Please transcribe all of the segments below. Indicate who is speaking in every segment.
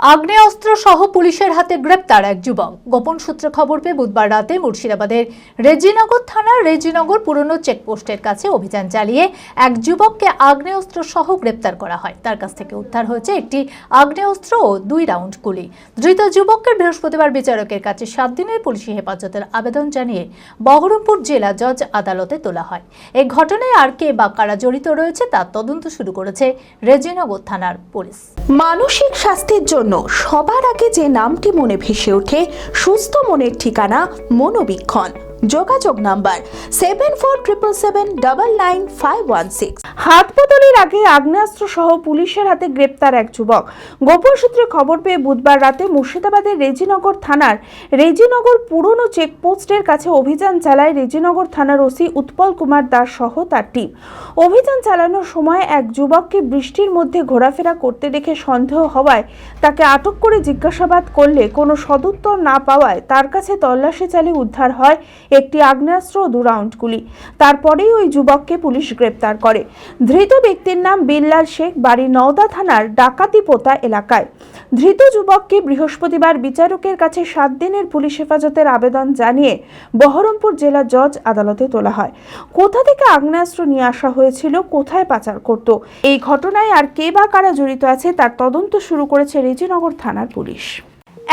Speaker 1: আগ্নেয়াস্ত্র সহ পুলিশের হাতে গ্রেপ্তার এক যুবক। গোপন সূত্রে খবর পেয়ে বুধবার রাতে মুর্শিদাবাদের রেজিনগর থানার রেজিনগর পুরনো চেকপোস্টের কাছে অভিযান চালিয়ে এক যুবককে আগ্নেয়াস্ত্র সহ গ্রেপ্তার করা হয়। তার কাছ থেকে উদ্ধার হয়েছে একটি আগ্নেয়াস্ত্র ও দুই রাউন্ড গুলি। ধৃত যুবককে বৃহস্পতিবার বিচারকের কাছে সাত দিনের পুলিশি হেফাজতের আবেদন জানিয়ে বহরমপুর জেলা জজ আদালতে তোলা হয়। এই ঘটনায় আর কে বা কারা জড়িত রয়েছে তার তদন্ত শুরু করেছে রেজিনগর থানার পুলিশ।
Speaker 2: মানসিক স্বাস্থ্যের জন্য সবার আগে যে নামটি মনে ভেসে ওঠে সুস্থ মনের ঠিকানা মনোবীক্ষণ। যোগাযোগ number seven four triple seven double nine five one six হাত বদলের আগে আগ্নেয়াস্ত্র সহ পুলিশের হাতে গ্রেপ্তার এক যুবক। গোপন সূত্রে খবর পেয়ে বুধবার রাতে মুর্শিদাবাদের রেজিনগর থানার রেজিনগর পুরনো চেকপোস্টের কাছে অভিযান চালায় রেজিনগর থানার ওসি উৎপল কুমার দাস সহ তার টিম। অভিযান চালানোর সময় এক যুবককে বৃষ্টির মধ্যে ঘোরাফেরা করতে দেখে সন্দেহ হওয়ায় তাকে আটক করে জিজ্ঞাসাবাদ করলে কোনো সদুত্তর না পাওয়ায় তার কাছে তল্লাশি চালিয়ে উদ্ধার হয় একটি আগ্নেয়াস্ত্র ও দু রাউন্ড গুলি। তারপরেই ওই যুবককে পুলিশ গ্রেপ্তার করে। ধৃত ব্যক্তির নাম বিল্লাল শেখ, বাড়ি নওদা থানার ডাকাতিপোতা এলাকায়। ধৃত যুবককে বৃহস্পতিবার বিচারকের কাছে সাত দিনের পুলিশ হেফাজতের আবেদন জানিয়ে বহরমপুর জেলা জজ আদালতে তোলা হয়। কোথা থেকে আগ্নেয়াস্ত্র নিয়ে আসা হয়েছিল, কোথায় পাচার করত, এই ঘটনায় আর কে বা কারা জড়িত আছে, তার তদন্ত শুরু করেছে রেজিনগর থানার পুলিশ।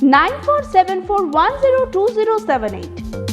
Speaker 2: 9474102078.